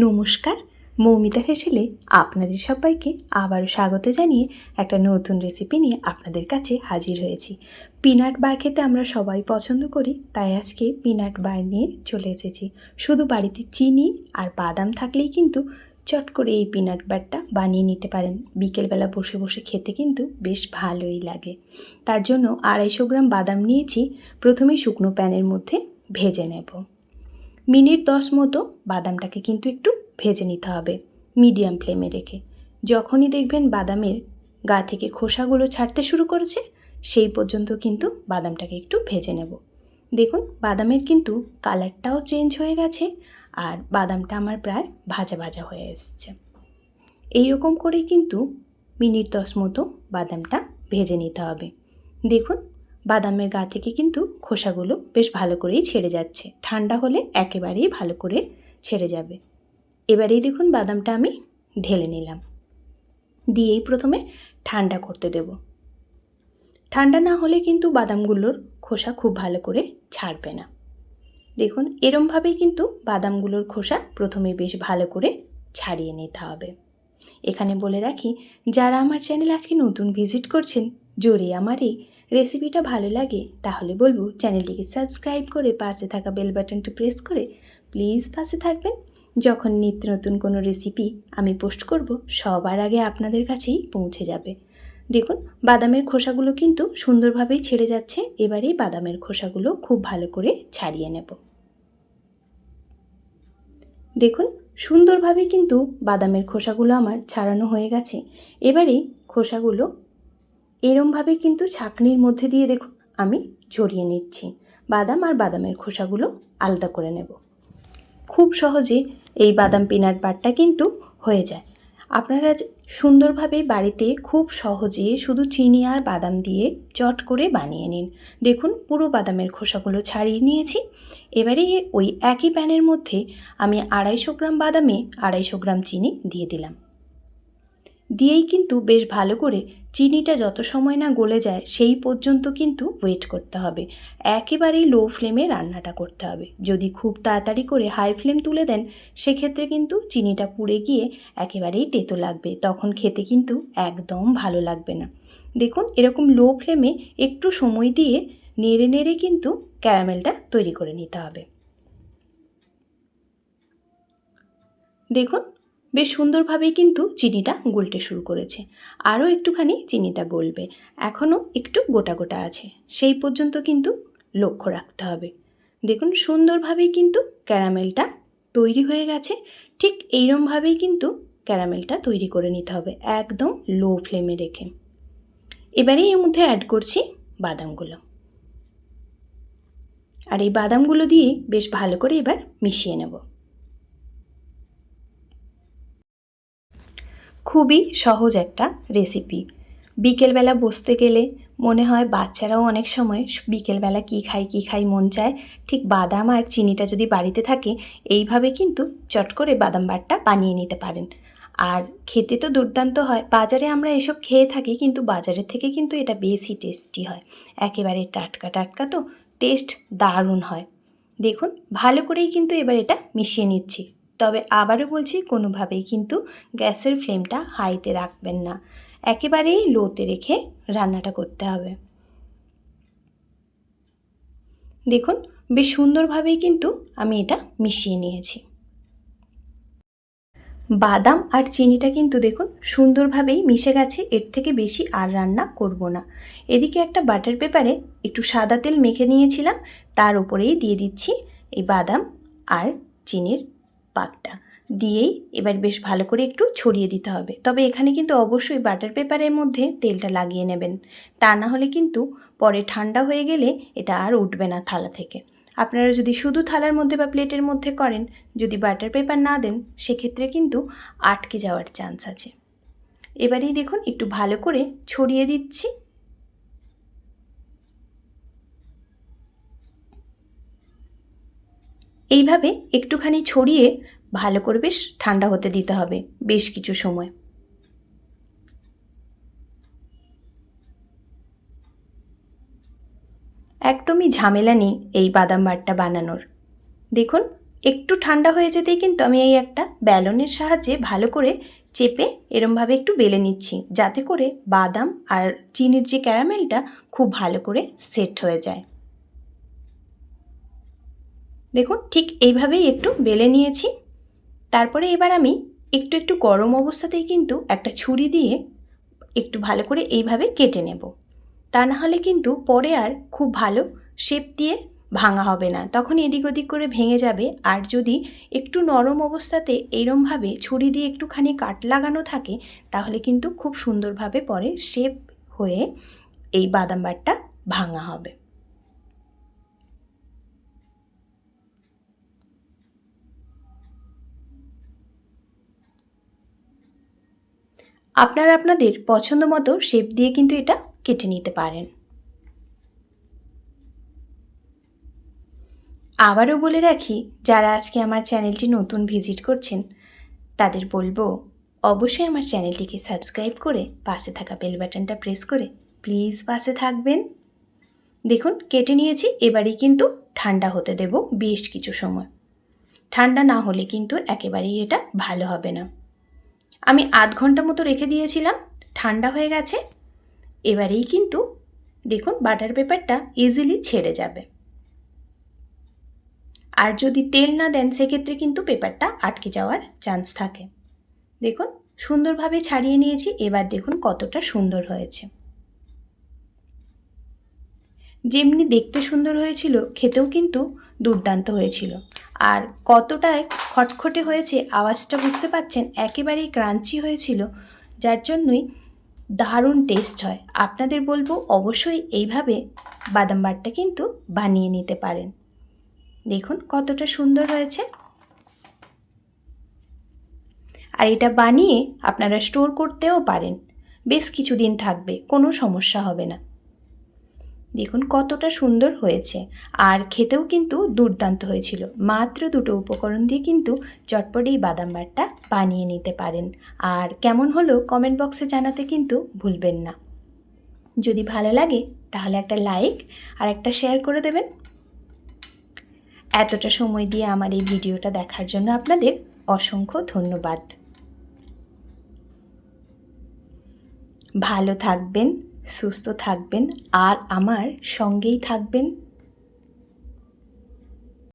নমস্কার, মৌমিতা হেসেলে আপনাদের সবাইকে আবারও স্বাগত জানিয়ে একটা নতুন রেসিপি নিয়ে আপনাদের কাছে হাজির হয়েছি। পিনাট বার খেতে আমরা সবাই পছন্দ করি, তাই আজকে পিনাট বার নিয়ে চলে এসেছি। শুধু বাড়িতে চিনি আর বাদাম থাকলেই কিন্তু চট করে এই পিনাট বারটা বানিয়ে নিতে পারেন। বিকেলবেলা বসে বসে খেতে কিন্তু বেশ ভালোই লাগে। তার জন্য আড়াইশো গ্রাম বাদাম নিয়েছি, প্রথমে শুকনো প্যানের মধ্যে ভেজে নেব। মিনিট দশ মতো বাদামটাকে কিন্তু একটু ভেজে নিতে হবে, মিডিয়াম ফ্লেমে রেখে। যখনই দেখবেন বাদামের গা থেকে খোসাগুলো ছাড়তে শুরু করেছে, সেই পর্যন্ত কিন্তু বাদামটাকে একটু ভেজে নেব। দেখুন, বাদামের কিন্তু কালারটাও চেঞ্জ হয়ে গেছে আর বাদামটা আমার প্রায় ভাজা ভাজা হয়ে এসছে। রকম করে কিন্তু মিনিট দশ মতো বাদামটা ভেজে নিতে হবে। দেখুন বাদামের গা থেকে কিন্তু খোসাগুলো বেশ ভালো করেই ছেড়ে যাচ্ছে। ঠান্ডা হলে একেবারেই ভালো করে ছেড়ে যাবে। এবারেই দেখুন বাদামটা আমি ঢেলে নিলাম। দিয়েই প্রথমে ঠান্ডা করতে দেব। ঠান্ডা না হলে কিন্তু বাদামগুলোর খোসা খুব ভালো করে ছাড়বে না। দেখুন, এরমভাবেই কিন্তু বাদামগুলোর খোসা প্রথমে বেশ ভালো করে ছাড়িয়ে নিতে হবে। এখানে বলে রাখি, যারা আমার চ্যানেল আজকে নতুন ভিজিট করছেন, জোরে আমার এই রেসিপিটা ভালো লাগে, তাহলে বলব চ্যানেলটিকে সাবস্ক্রাইব করে পাশে থাকা বেল বাটনটা প্রেস করে প্লিজ পাশে থাকবেন। যখন নিত্য নতুন কোনো রেসিপি আমি পোস্ট করব, সবার আগে আপনাদের কাছেই পৌঁছে যাবে। দেখুন, বাদামের খোসাগুলো কিন্তু সুন্দরভাবেই ছেড়ে যাচ্ছে এবারেই বাদামের খোসাগুলো খুব ভালো করে ছাড়িয়ে নেব। দেখুন, সুন্দরভাবে কিন্তু বাদামের খোসাগুলো আমার ছাড়ানো হয়ে গেছে, এবারে খোসাগুলো এরমভাবে কিন্তু ছাঁকনির মধ্যে দিয়ে দেখুন, আমি ছড়িয়ে নিচ্ছি। বাদাম আর বাদামের খোসাগুলো আলাদা করে নেব। খুব সহজে এই বাদাম পিনাট বারটা কিন্তু হয়ে যায়। আপনারা সুন্দরভাবে বাড়িতে খুব সহজে শুধু চিনি আর বাদাম দিয়ে চট করে বানিয়ে নিন। দেখুন, পুরো বাদামের খোসাগুলো ছাড়িয়ে নিয়েছি। এবারে ওই একই প্যানের মধ্যে আমি আড়াইশো গ্রাম বাদামে আড়াইশো গ্রাম চিনি দিয়ে দিলাম। দিয়েই কিন্তু বেশ ভালো করে চিনিটা যত সময় না গলে যায়, সেই পর্যন্ত কিন্তু ওয়েট করতে হবে। একেবারেই লো ফ্লেমে রান্নাটা করতে হবে। যদি খুব তাড়াতাড়ি করে হাই ফ্লেম তুলে দেন, সেক্ষেত্রে কিন্তু চিনিটা পুড়ে গিয়ে একেবারেই তেতো লাগবে। তখন খেতে কিন্তু একদম ভালো লাগবে না। দেখুন, এরকম লো ফ্লেমে একটু সময় দিয়ে নেড়ে নেড়ে কিন্তু ক্যারামেলটা তৈরি করে নিতে হবে। দেখুন বেশ সুন্দরভাবেই কিন্তু চিনিটা গলতে শুরু করেছে। আরও একটুখানি চিনিটা গলবে। এখনও একটু গোটা গোটা আছে। সেই পর্যন্ত কিন্তু লক্ষ্য রাখতে হবে। দেখুন, সুন্দরভাবেই কিন্তু ক্যারামেলটা তৈরি হয়ে গেছে। ঠিক এইরমভাবেই কিন্তু ক্যারামেলটা তৈরি করে নিতে হবে একদম লো ফ্লেমে রেখে। এবারে এর মধ্যে অ্যাড করছি বাদামগুলো। আর এই বাদামগুলো দিয়ে বেশ ভালো করে এবার মিশিয়ে নেব। খুবই সহজ একটা রেসিপি বিকেলবেলা বসতে গেলে মনে হয় বাচ্চারাও অনেক সময় বিকেলবেলা কী খাই কী খাই মন চায়, ঠিক বাদাম আর চিনিটা যদি বাড়িতে থাকে, এইভাবে কিন্তু চট করে বাদাম বাটটা বানিয়ে নিতে পারেন। আর খেতে তো দুর্দান্ত হয়। বাজারে আমরা এসব খেয়ে থাকি, কিন্তু বাজারের থেকে কিন্তু এটা বেশি টেস্টি হয়। একেবারে টাটকা টাটকা তো টেস্ট দারুণ হয়। দেখুন, ভালো করেই কিন্তু এবার এটা মিশিয়ে নিচ্ছি। তবে আবারও বলছি কোনোভাবেই কিন্তু গ্যাসের ফ্লেমটা হাইতে রাখবেন না। একেবারেই লোতে রেখে রান্নাটা করতে হবে। দেখুন, বেশ সুন্দরভাবেই কিন্তু আমি এটা মিশিয়ে নিয়েছি। বাদাম আর চিনিটা কিন্তু দেখুন সুন্দরভাবেই মিশে গেছে, এর থেকে বেশি আর রান্না করব না। এদিকে একটা বাটার পেপারে একটু সাদা তেল মেখে নিয়েছিলাম, তার উপরেই দিয়ে দিচ্ছি এই বাদাম আর চিনির পাকটা। দিয়েই এবার বেশ ভালো করে একটু ছড়িয়ে দিতে হবে। তবে এখানে কিন্তু অবশ্যই বাটার পেপারের মধ্যে তেলটা লাগিয়ে নেবেন। তা না হলে কিন্তু পরে ঠান্ডা হয়ে গেলে এটা আর উঠবে না থালা থেকে। আপনারা যদি শুধু থালার মধ্যে বা প্লেটের মধ্যে করেন, যদি বাটার পেপার না দেন, সেক্ষেত্রে কিন্তু আটকে যাওয়ার চান্স আছে। এবারেই দেখুন, একটু ভালো করে ছড়িয়ে দিচ্ছি। এইভাবে একটুখানি ছড়িয়ে ভালো করে বেশ ঠান্ডা হতে দিতে হবে বেশ কিছু সময়। একদমই ঝামেলা নেই এই বাদাম বাটটা বানানোর। দেখুন, একটু ঠান্ডা হয়ে যেতেই কিন্তু আমি এই একটা ব্যালনের সাহায্যে ভালো করে চেপে এরমভাবে একটু বেলে নিচ্ছি, যাতে করে বাদাম আর চিনির যে ক্যারামেলটা খুব ভালো করে সেট হয়ে যায়। দেখুন, ঠিক এইভাবেই একটু বেলে নিয়েছি। তারপরে এবার আমি একটু একটু গরম অবস্থাতেই কিন্তু একটা ছুরি দিয়ে একটু ভালো করে এইভাবে কেটে নেব। তা না হলে কিন্তু পরে আর খুব ভালো শেপ দিয়ে ভাঙা হবে না। তখন এদিক ওদিক করে ভেঙে যাবে। আর যদি একটু নরম অবস্থাতে এইরমভাবে ছুরি দিয়ে একটুখানি কাট লাগানো থাকে, তাহলে কিন্তু খুব সুন্দরভাবে পরে শেপ হয়ে এই বাদাম ভাঙা হবে। আপনারা আপনাদের পছন্দ মতো শেপ দিয়ে কিন্তু এটা কেটে নিতে পারেন। আবারও বলে রাখি, যারা আজকে আমার চ্যানেলটি নতুন ভিজিট করছেন, তাদের বলব, অবশ্যই আমার চ্যানেলটিকে সাবস্ক্রাইব করে পাশে থাকা বেল বাটনটা প্রেস করে প্লিজ পাশে থাকবেন। দেখুন, কেটে নিয়েছি, এবারেই কিন্তু ঠান্ডা হতে দেব বেশ কিছু সময়। ঠান্ডা না হলে কিন্তু একেবারেই এটা ভালো হবে না। আমি আধ ঘণ্টা মতো রেখে দিয়েছিলাম, ঠান্ডা হয়ে গেছে। এবারেই কিন্তু দেখুন বাটার পেপারটা ইজিলি ছেড়ে যাবে। আর যদি তেল না দেন, সেক্ষেত্রে কিন্তু পেপারটা আটকে যাওয়ার চান্স থাকে। দেখুন, সুন্দরভাবে ছাড়িয়ে নিয়েছি। এবার দেখুন কতটা সুন্দর হয়েছে। যেমনি দেখতে সুন্দর হয়েছিল, খেতেও কিন্তু দুর্দান্ত হয়েছিল। আর কতটায় খটখটে হয়েছে আওয়াজটা বুঝতে পাচ্ছেন, একেবারেই ক্রাঞ্চি হয়েছিল, যার জন্যই দারুণ টেস্ট হয়। আপনাদের বলব অবশ্যই এইভাবে বাদাম বাটটা কিন্তু বানিয়ে নিতে পারেন। দেখুন কতটা সুন্দর হয়েছে। আর এটা বানিয়ে আপনারা স্টোর করতেও পারেন। বেশ কিছুদিন থাকবে, কোনো সমস্যা হবে না। দেখুন কতটা সুন্দর হয়েছে। আর খেতেও কিন্তু দুর্দান্ত হয়েছিল। মাত্র দুটো উপকরণ দিয়ে কিন্তু চটপটেই বাদাম বাটটা বানিয়ে নিতে পারেন। আর কেমন হলো কমেন্ট বক্সে জানাতে কিন্তু ভুলবেন না। যদি ভালো লাগে তাহলে একটা লাইক আর একটা শেয়ার করে দেবেন। এতটা সময় দিয়ে আমার এই ভিডিওটা দেখার জন্য আপনাদের অসংখ্য ধন্যবাদ। ভালো থাকবেন সুস্থ থাকবেন আর আমার সঙ্গেই থাকবেন।